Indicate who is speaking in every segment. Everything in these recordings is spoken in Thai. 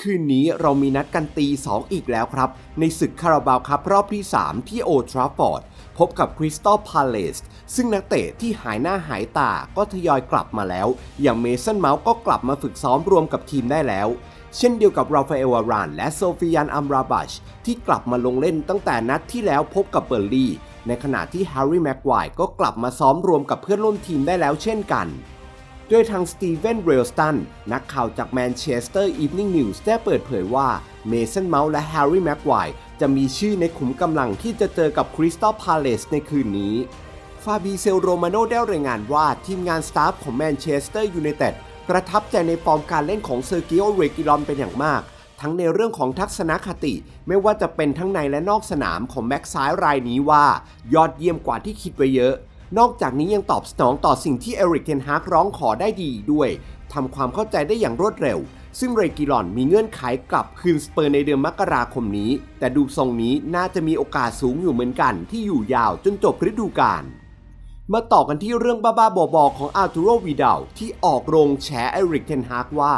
Speaker 1: คืนนี้เรามีนัดกันตี 2 อีกแล้วครับ ในศึกคาราบาวครับรอบที่ 3 ที่โอทราฟอร์ด พบกับคริสตัลพาเลสซึ่งนักเตะที่หายหน้าหายตาก็ทยอยกลับมาแล้ว อย่างเมสันเมาส์ก็กลับมาฝึกซ้อมรวมกับทีมได้แล้ว เช่นเดียวกับราฟาเอลวารานและโซฟิยันอัมราบัชที่กลับมาลงเล่นตั้งแต่นัดที่แล้วพบกับเบอร์ลี่ในขณะที่แฮร์รี่แม็กไกวร์ก็กลับมาซ้อมรวมกับเพื่อนร่วมทีมได้แล้วเช่นกัน โดยทางสตีเวนเรลสตันนักข่าวจากแมนเชสเตอร์อีฟนิ่งนิวส์ได้เปิดเผยว่าเมสันเมาส์และแฮร์รี่แม็กไกวร์จะมีชื่อในขุมกำลังที่จะเจอกับคริสตัลพาเลสในคืนนี้ ฟาบีเซลโรมาโนได้รายงานว่าทีมงานสตาฟของแมนเชสเตอร์ยูไนเต็ดประทับใจในฟอร์มการเล่นของเซอร์กิโอเรกิลอนเป็นอย่างมาก ทั้งในเรื่องของทัศนคติ ไม่ว่าจะเป็นทั้งในและนอกสนามของแบ็กซ้ายรายนี้ว่า ยอดเยี่ยมกว่าที่คิดไว้เยอะ นอกจากนี้ยังตอบสนองต่อสิ่งที่เอริกเทนฮากร้องขอได้ดีด้วยทำความเข้าใจได้อย่างรวดเร็ว ซึ่งเรกิลอนมีเงื่อนไขกลับคืนสเปอร์ในเดือนมกราคมนี้ แต่ดูทรงนี้น่าจะมีโอกาสสูงอยู่เหมือนกัน ที่อยู่ยาวจนจบฤดูกาลมาต่อกันที่เรื่องบ้าๆบอๆของอาร์ตูโรวีดาที่ออกโรงแฉเอริกเทนฮากว่า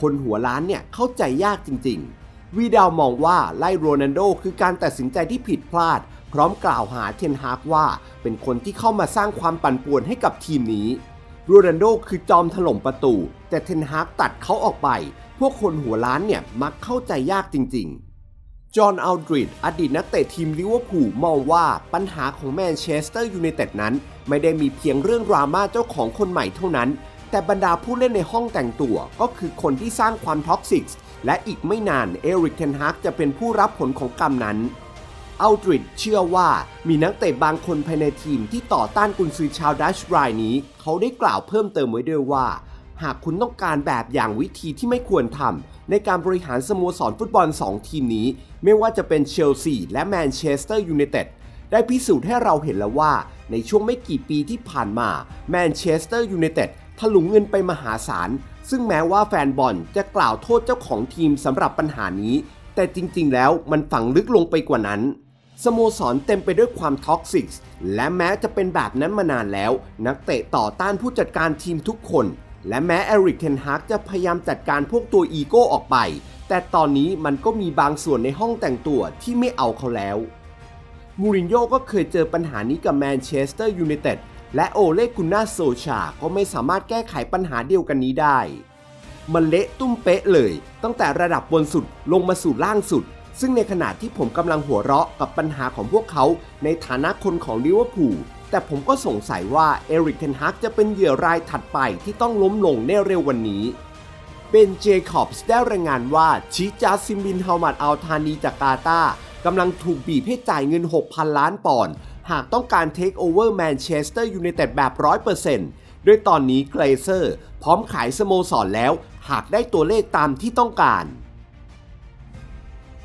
Speaker 1: คนหัวล้านเนี่ยเข้าใจยากจริงๆวีดาลมองว่าไล่โรนัลโดคือการตัดสินใจที่ผิดพลาด ร้อมกล่าวหาเทนฮากว่าเป็นคนที่เข้ามาสร้างความปั่นป่วนให้กับทีมนี้โรนัลโดคือจอมถล่มประตู แต่เทนฮากตัดเขาออกไป พวกคนหัวล้านเนี่ยมักเข้าใจยากจริง ๆ จอห์นอัลดริดอดีตนักเตะทีมลิเวอร์พูลมองว่าปัญหาของแมนเชสเตอร์ยูไนเต็ดนั้น ไม่ได้มีเพียงเรื่องดราม่าเจ้าของคนใหม่เท่านั้น แต่บรรดาผู้เล่นในห้องแต่งตัว ก็คือคนที่สร้างความท็อกซิกและอีกไม่นานเอริกเทนฮากจะเป็นผู้รับผลของกรรมนั้น อัลดริดเชื่อว่ามีนักเตะบางคนภายในทีมที่ต่อต้านกุนซือชาวดัชรายนี้ เขาได้กล่าวเพิ่มเติมไว้ด้วยว่า หากคุณต้องการแบบอย่างวิธีที่ไม่ควรทำในการบริหารสโมสรฟุตบอล 2 ทีมนี้ ไม่ว่าจะเป็นเชลซีและแมนเชสเตอร์ยูไนเต็ดได้พิสูจน์ให้เราเห็นแล้วว่า ในช่วงไม่กี่ปีที่ผ่านมาแมนเชสเตอร์ยูไนเต็ดถลุงเงินไปมหาศาล ซึ่งแม้ว่าแฟนบอลจะกล่าวโทษเจ้าของทีมสำหรับปัญหานี้ แต่จริงๆแล้วมันฝังลึกลงไปกว่านั้น สโมสรเต็มไปด้วยความท็อกซิกและแม้จะเป็นแบบนั้นมานานแล้ว นักเตะต่อต้านผู้จัดการทีมทุกคน และแม้เอริกเทนฮากจะพยายามจัดการพวกตัวอีโก้ออกไป แต่ตอนนี้มันก็มีบางส่วนในห้องแต่งตัวที่ไม่เอาเขาแล้วมูรินโญ่ก็เคยเจอปัญหานี้กับแมนเชสเตอร์ยูไนเต็ดและโอเลกุนนาโซชา ก็ไม่สามารถแก้ไขปัญหาเดียวกันนี้ได้ มันเละตุ้มเป๊ะเลย ตั้งแต่ระดับบนสุดลงมาสู่ล่างสุด ซึ่งในขณะที่ผมกำลังหัวเราะกับปัญหาของพวกเขาในฐานะคนของลิเวอร์พูลแต่ผมก็สงสัยว่าเอริกเทนฮากจะเป็นเหยื่อรายถัดไปที่ต้องล้มลงในเร็ววันนี้เบนเจคอบส์ได้รายงานว่าชิจาซิมบินฮามัดอัลทานีจากกาตากำลังถูกบีบให้จ่ายเงิน 6,000 ล้านปอนด์หากต้องการเทคโอเวอร์แมนเชสเตอร์ยูไนเต็ดแบบ 100%โดยตอนนี้เกรเซอร์ พร้อมขายสโมสรแล้ว หากได้ตัวเลขตามที่ต้องการ